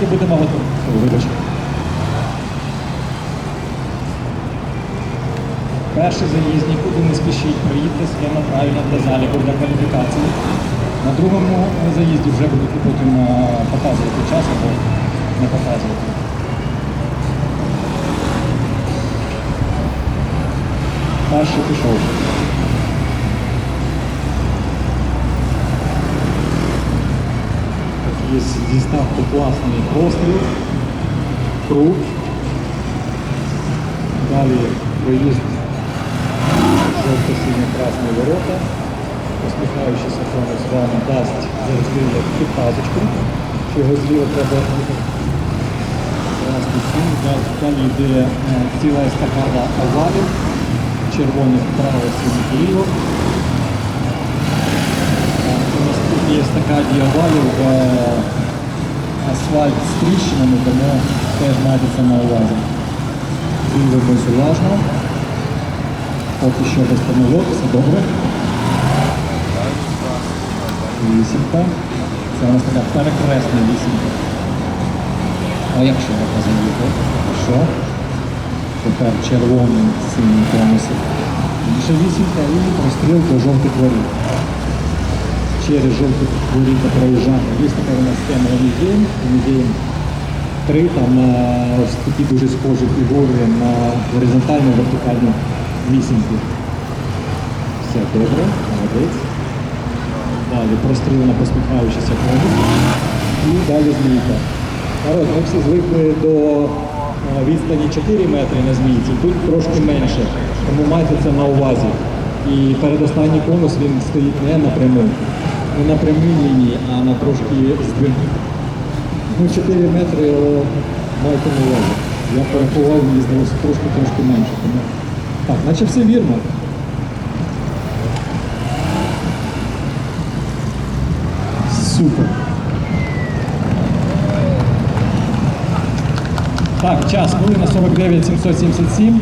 тільки будемо готові. О, Вибач. Перший заїзд, нікуди не спішіть, проїдьте схема правильно для заліку, для кваліфікації. На другому заїзді вже будете потім е, показувати час або не показувати. Перший пішов. Є зі ставки класний постріл, круг. Далі виїзд жовто-синьо-красні ворота. Посміхаючийся Томас вам дасть зараз вигляд підказочку, що його зліва треба їхати. Красний. Далі- йде е, ціла естакада овалів, червоних вправо, синіх вліво. Так, У овалів, е, асфальт з тріщинами, тому теж майтеся на увазі. Дивимось уважно. Поки що без помилок, все добре. Вісімка. Це у нас така перекресна вісімка. А якщо я заїхав? Що? Тепер червоний синій конуси. Інша вісімка і простріл до жовтих воріт. Через жовтих воріт проїжджати. Є така у нас схема Унігейм. Унігейм 3, там такі дуже схожі фігури на горизонтальну вертикальну вісімку. Все добре, молодець. Далі простріл на посміхаючийся конус. І далі змійка. Народ, ми всі звикли до е, відстані 4 метри на змійці, тут трошки менше, тому майте це на увазі. І передостанній конус він стоїть не напряму, не на прямій лінії, а на трошки здвиг. Ну, 4 метри майте на увазі. Я порахував, мені здалося трошки трошки менше. Тому... Так, наче все вірно. Супер. Так, час хвилина 49 777.